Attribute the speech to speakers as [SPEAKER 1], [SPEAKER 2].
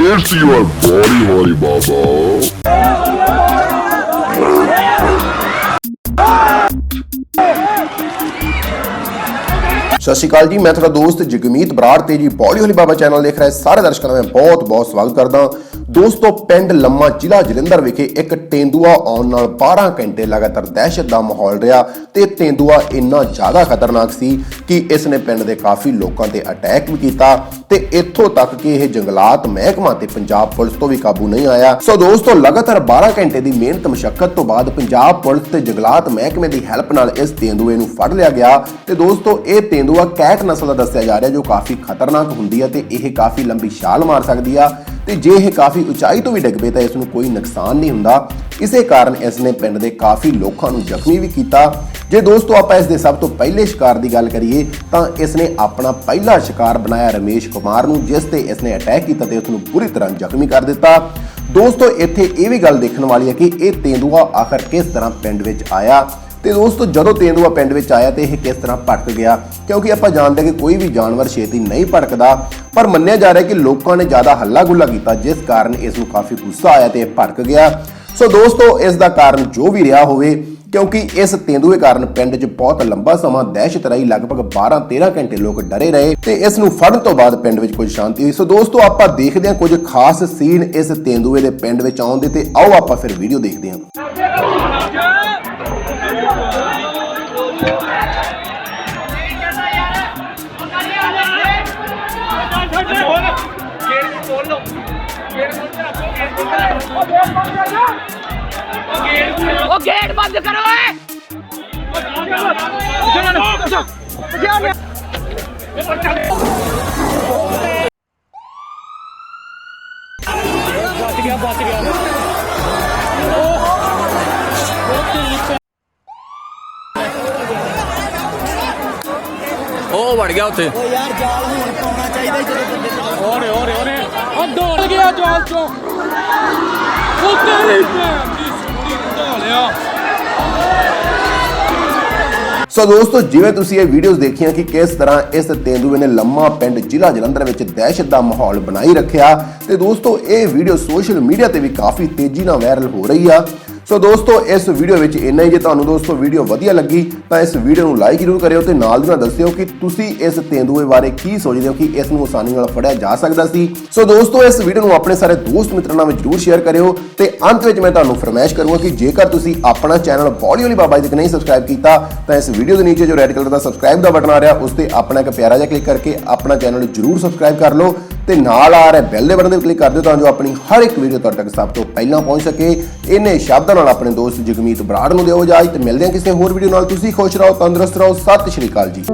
[SPEAKER 1] It's your body, Holy Baba.
[SPEAKER 2] ਸਤਿ ਸ਼੍ਰੀ ਅਕਾਲ ਜੀ ਮੈਂ ਤੁਹਾਡਾ ਦੋਸਤ ਜਗਮੀਤ ਬਰਾੜ ਤੇ ਜੀ ਬੋਲੀ ਹੋਲੀ ਬਾਬਾ ਚੈਨਲ ਦੇਖ ਰਹੇ ਸਾਰੇ ਦਰਸ਼ਕਾਂ ਦਾ ਮੈਂ ਬਹੁਤ ਬਹੁਤ ਸਵਾਗਤ ਕਰਦਾ ਦੋਸਤੋ, ਪਿੰਡ ਲੰਮਾ ਜ਼ਿਲ੍ਹਾ ਜਲੰਧਰ ਵਿਖੇ ਇੱਕ ਤੇਂਦੂਆ ਆਉਣ ਨਾਲ 12 ਘੰਟੇ ਲਗਾਤਾਰ ਦਹਿਸ਼ਤ ਦਾ ਮਾਹੌਲ ਰਿਹਾ ਤੇ ਤੇਂਦੂਆ ਇੰਨਾ ਜ਼ਿਆਦਾ ਖਤਰਨਾਕ ਸੀ ਕਿ ਇਸ ਨੇ ਪਿੰਡ ਦੇ ਕਾਫੀ ਲੋਕਾਂ ਤੇ ਅਟੈਕ ਵੀ ਕੀਤਾ ਤੇ ਇੱਥੋਂ ਤੱਕ ਕਿ ਇਹ ਜੰਗਲਾਤ ਮਹਿਕਮਾ ਤੇ ਪੰਜਾਬ ਪੁਲਿਸ ਤੋਂ ਵੀ ਕਾਬੂ ਨਹੀਂ ਆਇਆ। ਸੋ ਦੋਸਤੋ, ਲਗਾਤਾਰ 12 ਘੰਟੇ ਦੀ ਮਿਹਨਤ ਮਸ਼ੱਕਤ ਤੋਂ ਬਾਅਦ ਪੰਜਾਬ ਪੁਲਿਸ ਤੇ ਜੰਗਲਾਤ ਮਹਿਕਮੇ ਦੀ ਹੈਲਪ ਨਾਲ ਇਸ ਤੇਂਦੂਏ ਨੂੰ ਫੜ ਲਿਆ ਗਿਆ ਤੇ ਦੋਸਤੋ, ਇਹ ਤੇਂਦੂਆ ਕੈਟ ਨਸਲ ਦਾ ਦੱਸਿਆ ਜਾ ਰਿਹਾ ਜੋ ਕਾਫੀ ਖਤਰਨਾਕ ਹੁੰਦੀ ਹੈ ਤੇ ਇਹ ਕਾਫੀ ਲੰਬੀ ਛਾਲ ਮਾਰ ਸਕਦੀ ਆ। ਤੇ ਜੇ ਇਹ ਕਾਫੀ ਉਚਾਈ ਤੋਂ ਵੀ ਡਿੱਗ ਪਏ ਤਾਂ ਇਸ ਨੂੰ ਕੋਈ ਨੁਕਸਾਨ ਨਹੀਂ ਹੁੰਦਾ। ਇਸੇ ਕਾਰਨ ਇਸ ਨੇ ਪਿੰਡ ਦੇ ਕਾਫੀ ਲੋਕਾਂ ਨੂੰ ਜ਼ਖਮੀ ਵੀ ਕੀਤਾ। ਜੇ ਦੋਸਤੋ ਆਪਾਂ ਇਸ ਦੇ ਸਭ ਤੋਂ ਪਹਿਲੇ ਸ਼ਿਕਾਰ ਦੀ ਗੱਲ ਕਰੀਏ, ਤਾਂ ਇਸ ਨੇ ਆਪਣਾ ਪਹਿਲਾ ਸ਼ਿਕਾਰ ਬਣਾਇਆ ਰਮੇਸ਼ ਕੁਮਾਰ ਨੂੰ, ਜਿਸ ਤੇ ਇਸ ਨੇ ਅਟੈਕ ਕੀਤਾ ਤੇ ਉਸ ਨੂੰ ਬੁਰੀ ਤਰ੍ਹਾਂ ਜ਼ਖਮੀ ਕਰ ਦਿੱਤਾ। ਦੋਸਤੋ, ਇੱਥੇ ਇਹ ਵੀ ਗੱਲ ਦੇਖਣ ਵਾਲੀ ਹੈ ਕਿ ਇਹ ਤੇਂਦੂਆ ਆਖਰ ਕਿਸ ਤਰ੍ਹਾਂ ਪਿੰਡ ਵਿੱਚ ਆਇਆ। ਤੇ ਦੋਸਤੋ ਜਦੋਂ ਤੇਂਦੂਆ ਪਿੰਡ ਵਿੱਚ ਆਇਆ ਤੇ ਇਹ ਕਿਸ ਤਰ੍ਹਾਂ ਭਟਕ ਗਿਆ? ਕਿਉਂਕਿ ਆਪਾਂ ਜਾਣਦੇ ਕਿ ਕੋਈ ਵੀ ਜਾਨਵਰ ਛੇਤੀ ਨਹੀਂ ਭਟਕਦਾ, ਪਰ ਮੰਨਿਆ ਜਾ ਰਿਹਾ ਕਿ ਲੋਕਾਂ ਨੇ ਜ਼ਿਆਦਾ ਹੱਲਾ ਗੁੱਲਾ ਕੀਤਾ, ਜਿਸ ਕਾਰਨ ਇਸ ਨੂੰ ਕਾਫੀ ਗੁੱਸਾ ਆਇਆ ਤੇ ਇਹ ਭਟਕ ਗਿਆ। ਸੋ ਦੋਸਤੋ, ਇਸ ਦਾ ਕਾਰਨ ਜੋ ਵੀ ਰਿਹਾ ਹੋਵੇ, ਕਿਉਂਕਿ ਇਸ ਤੇਂਦੂਏ ਕਾਰਨ ਪਿੰਡ 'ਚ ਬਹੁਤ ਲੰਬਾ ਸਮਾਂ ਦਹਿਸ਼ਤ ਰਹੀ, ਲਗਭਗ 12-13 ਘੰਟੇ ਲੋਕ ਡਰੇ ਰਹੇ ਤੇ ਇਸ ਨੂੰ ਫੜਨ ਤੋਂ ਬਾਅਦ ਪਿੰਡ ਵਿੱਚ ਕੁਝ ਸ਼ਾਂਤੀ ਹੋਈ। ਸੋ ਦੋਸਤੋ, ਆਪਾਂ ਦੇਖਦੇ ਹਾਂ ਕੁਝ ਖਾਸ ਸੀਨ ਇਸ ਤੇਂਦੂਏ ਦੇ ਪਿੰਡ ਵਿੱਚ ਆਉਣ ਦੇ ਤੇ ਆਓ ਆਪਾਂ ਫਿਰ ਵੀਡੀਓ ਦੇਖਦੇ ਹਾਂ।
[SPEAKER 3] ਉਹ ਗੇਟ ਬੰਦ ਕਰੋ ਓਏ
[SPEAKER 4] ਉਹ ਵੜ ਗਿਆ ਉੱਥੇ।
[SPEAKER 5] ਓਰੇ ਓਰੇ ਓਰੇ। ਉਹ ਦੌੜ ਗਿਆ ਜਾਲ ਚੋਂ। ਉਹ ਤੇਰੀ ਭੈਣ ਦੀ ਸੁੱਤੀ ਢਾਲਿਆ
[SPEAKER 2] ਸੋ ਦੋਸਤੋ ਜਿਵੇਂ ਤੁਸੀਂ ਇਹ ਵੀਡੀਓਜ਼ ਦੇਖੀਆਂ ਕਿ ਕਿਸ ਤਰ੍ਹਾਂ ਇਸ ਤੇਂਦੂਏ ਨੇ ਲੰਮਾ ਪਿੰਡ ਜ਼ਿਲ੍ਹਾ ਜਲੰਧਰ ਵਿੱਚ ਦਹਿਸ਼ਤ ਦਾ ਮਾਹੌਲ ਬਣਾਈ ਰੱਖਿਆ ਤੇ ਦੋਸਤੋ ਇਹ ਵੀਡੀਓ ਸੋਸ਼ਲ ਮੀਡੀਆ ਤੇ ਵੀ ਕਾਫੀ ਤੇਜ਼ੀ ਨਾਲ ਵਾਇਰਲ ਹੋ ਰਹੀ ਆ। ਸੋ ਦੋਸਤੋ, ਇਸ ਵੀਡੀਓ ਵਿੱਚ ਇੰਨਾ ਹੀ। ਜੇ ਤੁਹਾਨੂੰ ਦੋਸਤੋ ਵੀਡੀਓ ਵਧੀਆ ਲੱਗੀ, ਤਾਂ ਇਸ ਵੀਡੀਓ ਨੂੰ ਲਾਈਕ ਜ਼ਰੂਰ ਕਰਿਓ ਤੇ ਨਾਲ ਦੀ ਨਾਲ ਦੱਸਿਓ ਕਿ ਤੁਸੀਂ ਇਸ ਤੇਂਦੂਏ ਬਾਰੇ ਕੀ ਸੋਚਦੇ ਹੋ ਕਿ ਇਸ ਨੂੰ ਆਸਾਨੀ ਨਾਲ ਫੜਿਆ ਜਾ ਸਕਦਾ ਸੀ। ਸੋ ਦੋਸਤੋ, ਇਸ ਵੀਡੀਓ ਨੂੰ ਆਪਣੇ ਸਾਰੇ ਦੋਸਤ ਮਿੱਤਰਾਂ ਨਾਲ ਜਰੂਰ ਸ਼ੇਅਰ ਕਰਿਓ ਤੇ ਅੰਤ ਵਿੱਚ ਮੈਂ ਤੁਹਾਨੂੰ ਫਰਮਾਇਸ਼ ਕਰੂੰਗਾ ਕਿ ਜੇਕਰ ਤੁਸੀਂ ਆਪਣਾ ਚੈਨਲ ਬੋਲੀ ਵਾਲੀ ਬਾਬਾ ਜੀ ਤੱਕ ਨਹੀਂ ਸਬਸਕ੍ਰਾਈਬ ਕੀਤਾ, ਤਾਂ ਇਸ ਵੀਡੀਓ ਦੇ ਨੀਚੇ ਜੋ ਰੈੱਡ ਕਲਰ ਦਾ ਸਬਸਕ੍ਰਾਈਬ ਦਾ ਬਟਨ ਆ ਰਿਹਾ, ਉਸ ਤੇ ਆਪਣਾ ਇੱਕ ਪਿਆਰਾ ਜਿਹਾ ਕਲਿੱਕ ਕਰਕੇ ਆਪਣਾ ਚੈਨਲ ਜਰੂਰ ਸਬਸਕ੍ਰਾਈਬ ਕਰ ਲਓ। ਤੇ ਨਾਲ ਆ ਰਿਹਾ ਬੈਲ ਦੇ ਬਟਨ ਤੇ ਕਲਿੱਕ ਕਰ ਦਿਓ ਤਾਂ ਜੋ ਆਪਣੀ ਹਰ ਇੱਕ ਵੀਡੀਓ ਤੁਹਾਡੇ ਤੱਕ ਸਭ ਤੋਂ ਪਹਿਲਾਂ ਪਹੁੰਚ ਸਕੇ। ਇਹਨੇ ਸ਼ਬਦਾਂ ਨਾਲ ਆਪਣੇ ਦੋਸਤ ਜਗਮੀਤ ਬਰਾੜ ਨੂੰ ਦਿਓ ਇਜਾਜ਼ਤ। ਮਿਲਦੇ ਹਾਂ ਕਿਸੇ ਹੋਰ ਵੀਡੀਓ ਨਾਲ। ਤੁਸੀਂ ਖੁਸ਼ ਰਹੋ, ਤੰਦਰੁਸਤ ਰਹੋ। ਸਤਿ ਸ਼੍ਰੀ ਅਕਾਲ ਜੀ।